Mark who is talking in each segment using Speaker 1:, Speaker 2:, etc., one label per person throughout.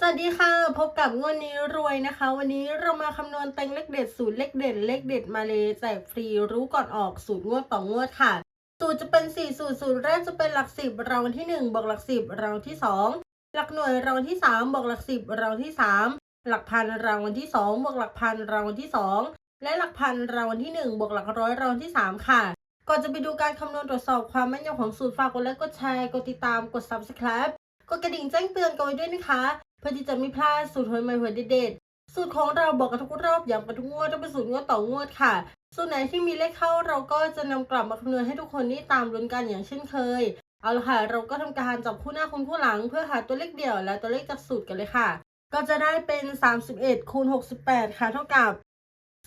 Speaker 1: สวัสดีค่ะ พบกับงวดนี้รวยนะคะ วันนี้เรามาคำนวณเต็งเลขเด็ดสูตรเลขเด็ดเลขเด็ดมาเลยแจกฟรีรู้ก่อนออกสูตรงวดต่องวดค่ะ สูตรจะเป็น 4 สูตรสูตรแรกจะเป็นหลักสิบรางวัลที่ 1บวกหลักสิบรางวัลที่ 2 หลักหน่วยรางวัลที่ 3บวกหลักสิบรางวัลที่ 3 หลักพันรางวัลที่ 2บวกหลักพันรางวัลที่ 2 และหลักพันรางวัลที่ 1บวกหลักร้อยรางวัลที่ 3 ค่ะ ก่อนจะไปดูการคำนวณตรวจสอบความแม่นยำของสูตรฝากกดไลค์กดแชร์กดติดตามกด subscribe กดกระดิ่งแจ้งเตือนกันไว้ด้วยนะคะ เพื่อที่จะไม่พลาดสูตรหวยใหม่หวยเด็ดๆสูตรของเราบอกกันทุกรอบอย่างกันทุกงวดจะเป็นสูตรงวดต่องวดค่ะสูตรไหนที่มีเลขเข้าเราก็จะนำกลับมาคำนวณให้ทุกคนนี่ตามลุ้นกันอย่างเช่นเคย เอาละค่ะ เราก็ทำการจับคู่หน้าคูณคู่หลัง เพื่อหาตัวเลขเดี่ยวและตัวเลขจากสูตรกันเลยค่ะ ก็จะได้เป็น 31คูณ68 ค่ะ เท่ากับ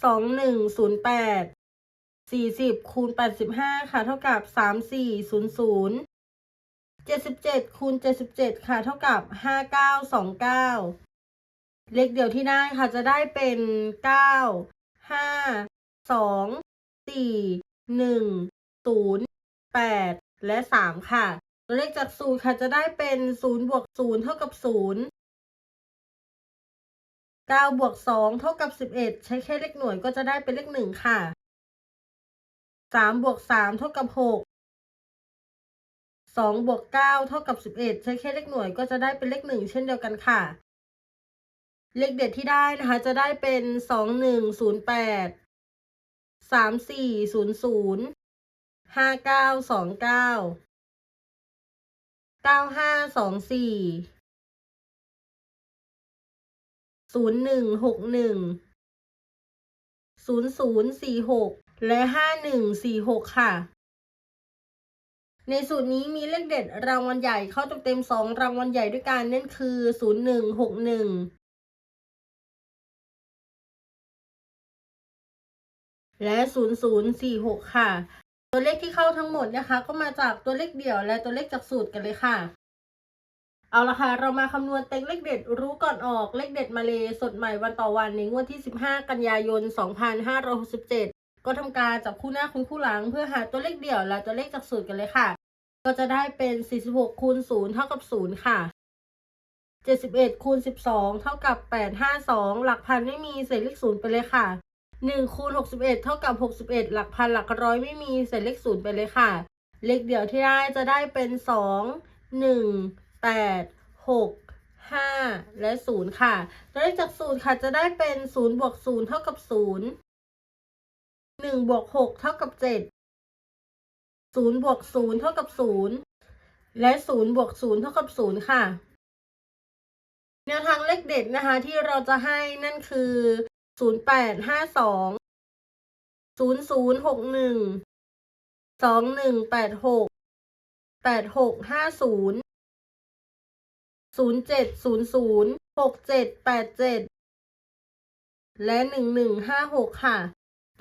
Speaker 1: 2108 40คูณ85 ค่ะ เท่ากับ 3400 77คูณ77ค่ะ เท่ากับ5929เลขเดียวที่ได้ค่ะจะได้เป็น9 5 2 4 1 0 8และ3ค่ะ ตัวเลขจากสูตรค่ะจะได้เป็น0บวก0เท่ากับ0 9บวก2เท่ากับ11ใช้แค่เลขหน่วยก็จะได้เป็นเลข1ค่ะ3บวก3เท่ากับ 6 2บวก9เท่ากับ11ใช้แค่เลขหน่วยก็จะได้เป็นเลข1เช่นเดียวกันค่ะ เลขเด็ดที่ได้นะคะ จะได้เป็น2 1 0 8 3 4 0 0 5 9 2 9 9 5 2 4 0 1 6 1 0 0 4 6และ5 1 4 6ค่ะ ในสูตรนี้มีเลขเด็ดรางวัลใหญ่เข้าเต็มๆสองรางวัลใหญ่ด้วยกันนั่นคือ 0 1 6 1 และ 0046 ค่ะ ตัวเลขที่เข้าทั้งหมดนะคะ ก็มาจากตัวเลขเดี่ยวและตัวเลขจากสูตรกันเลยค่ะ เอาละค่ะ เรามาคำนวณเต็งเลขเด็ดรู้ก่อนออกเลขเด็ดมาเลยสดใหม่วันต่อวันในงวดที่ 15 กันยายน 2567 ก็ทำการจับคู่หน้าคูณคู่หลัง เพื่อหาตัวเลขเดี่ยวและตัวเลขจากสูตรกันเลยค่ะ ก็จะได้เป็น 46คูณ0เท่ากับ0ค่ะ 71คูณ12 เท่ากับ 852 หลักพันไม่มีเศษเลขศูนย์ไปเลยค่ะ1คูณ61 เท่ากับ 61 หลักพันหลักร้อยไม่มีเศษเลขศูนย์ไปเลยค่ะ เลขเดี่ยวที่ได้จะได้เป็น 2 1 8 6 5 และ 0 ค่ะตัวเลขจากสูตรค่ะจะได้เป็น 0 บวก 0 เท่ากับ 0 หนึ่งบวกหกเท่ากับเจ็ดศูนย์บวกศูนย์เท่ากับศูนย์และศูนย์บวกศูนย์เท่ากับศูนย์ค่ะแนวทางเลขเด็ดนะคะ ที่เราจะให้นั่นคือศูนย์แปดห้าสองศูนย์ศูนย์หกหนึ่งสองหนึ่งแปดหกแปดหกห้าศูนย์ศูนย์เจ็ดศูนย์ศูนย์หกเจ็ดแปดเจ็ดและหนึ่งหนึ่งห้าหกค่ะ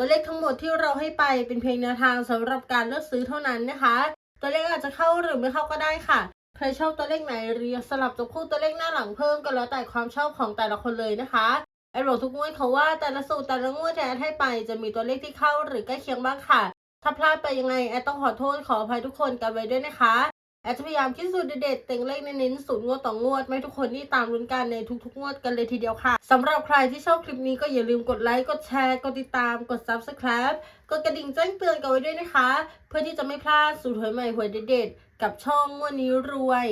Speaker 1: ตัวเลขทั้งหมดที่เราให้ไปเป็นเพียงแนวทางสำหรับการเลือกซื้อเท่านั้นนะคะ ตัวเลขอาจจะเข้าหรือไม่เข้าก็ได้ค่ะใครชอบตัวเลขไหนหรือสลับจับคู่ตัวเลขหน้าหลังเพิ่มก็แล้วแต่ความชอบของแต่ละคนเลยนะคะแอดบอกทุกงวดเขาว่าแต่ละสูตรแต่ละงวดที่แอดให้ไปจะมีตัวเลขที่เข้าหรือใกล้เคียงบ้างค่ะ ถ้าพลาดไปยังไงแอดต้องขอโทษขออภัยทุกคนกันไว้ด้วยนะคะ แอดจะพยายามคิดสูตรเด็ดๆเต็งเลขเน้นๆสูตรงวดต่องวด ไม่ทุกคนนี่ตามลุ้นกันในทุกๆ งวดกันเลยทีเดียวค่ะ สำหรับใครที่ชอบคลิปนี้ก็อย่าลืมกดไลค์ กดแชร์ กดติดตาม กด subscribe กดกระดิ่งแจ้งเตือนกันไว้ด้วยนะคะ เพื่อที่จะไม่พลาดสูตรหวยใหม่หวยเด็ดๆกับช่องงวดนี้รวย